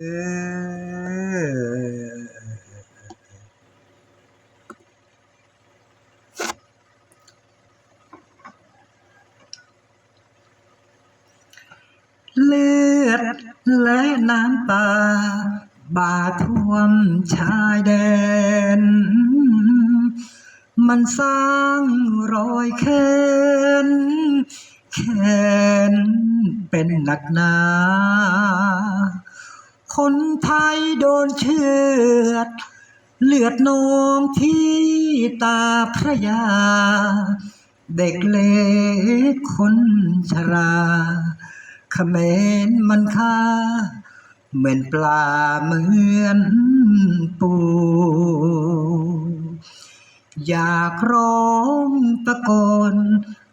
เลือดและน้ำตา บาท่วมชายแดน มันสร้างรอยแค้นแค้นเป็นหนักหนา คนไทยโดนเชือด เลือดนองที่ตาพระยา เด็กเล็กคนชราเขมรมันค่าเหมือนปลาเหมือนปูอยากร้องตะโกน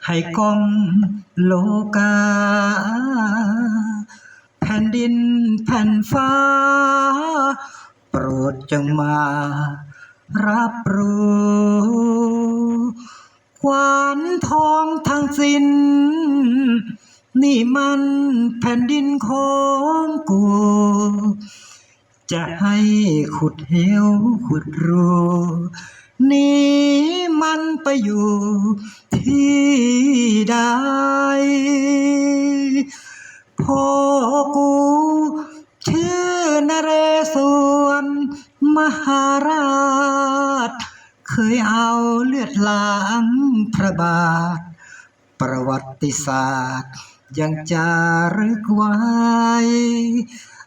ให้กองโลกา ผ่นดินแผ่นฟ้า โปรดจงมา รับรู้ขวานทองทั้งสิ้น นี่มันแผ่นดินของกู จะให้ขุดเหวขุดรูนี่มันไปอยู่ที่ใด พ่อกู ชื่อนเรศวรมหาราช เคยเอาเลือดล้างพระบาท ประวัติศาสตร์ ยังจารึกไว้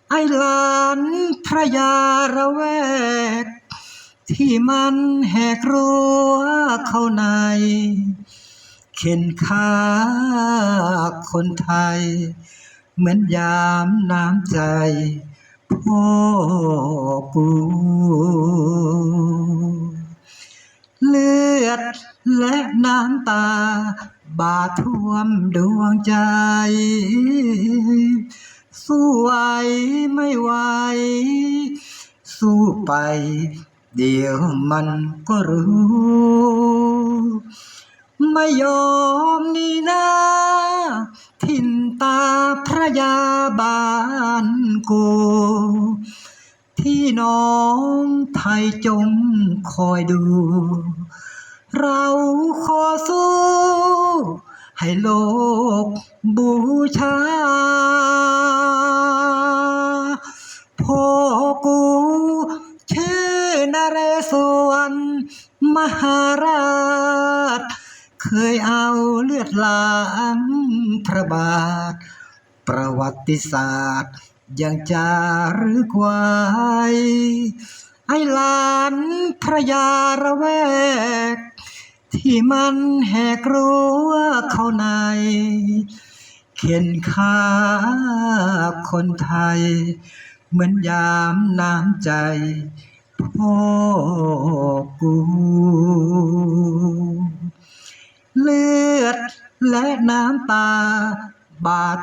ไอ้หลานพระยาระแวก ที่มันแหกรั้วเข้าในเข็นฆ่าคนไทย เหมือนยามน้ำใจพ่อกูเลือดและน้ำตา บาดท่วมดวงใจ สู้ไหวไม่ไหวสู้ไปเดี๋ยวมันก็รู้ ไม่ยอมนี่นะ ตาพระยาบานกูที่น้องไทยจงคอยดู เราขอสู้ ให้โลกบูชาพ่อกูชื่อนเรศวรมหาราช เคยเอาเลือดล้างพระบาท ประวัติศาสตร์ยังจารึกไว้ไอ้หลานพระยาระแวก ที่มันแหกรั้วเข้าใน เข็นฆ่าคนไทย เหมือนยามน้ำใจพ่อกู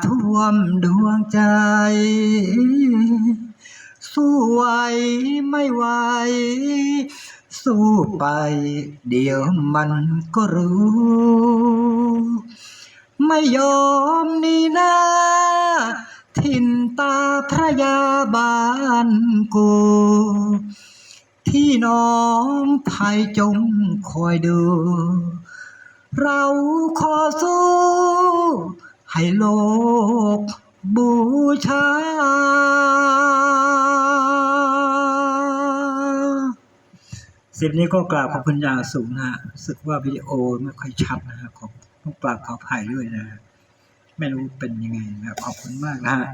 ท่วมดวงใจ สู้ไหวไม่ไหว สู้ไปเดี๋ยวมันก็รู้ ไม่ยอมนี่นะทินตาพระยาบานกูที่น้องไทยจงคอยดู เราขอสู้ ให้โลกบูชา สิบนี้ก็กราบขอบคุณอย่างสูงนะฮะสึกว่าวิดีโอไม่ค่อยชัดนะฮะขอต้องกราบขออภัยด้วยนะ ไม่รู้เป็นยังไงนะขอบคุณมากนะฮะ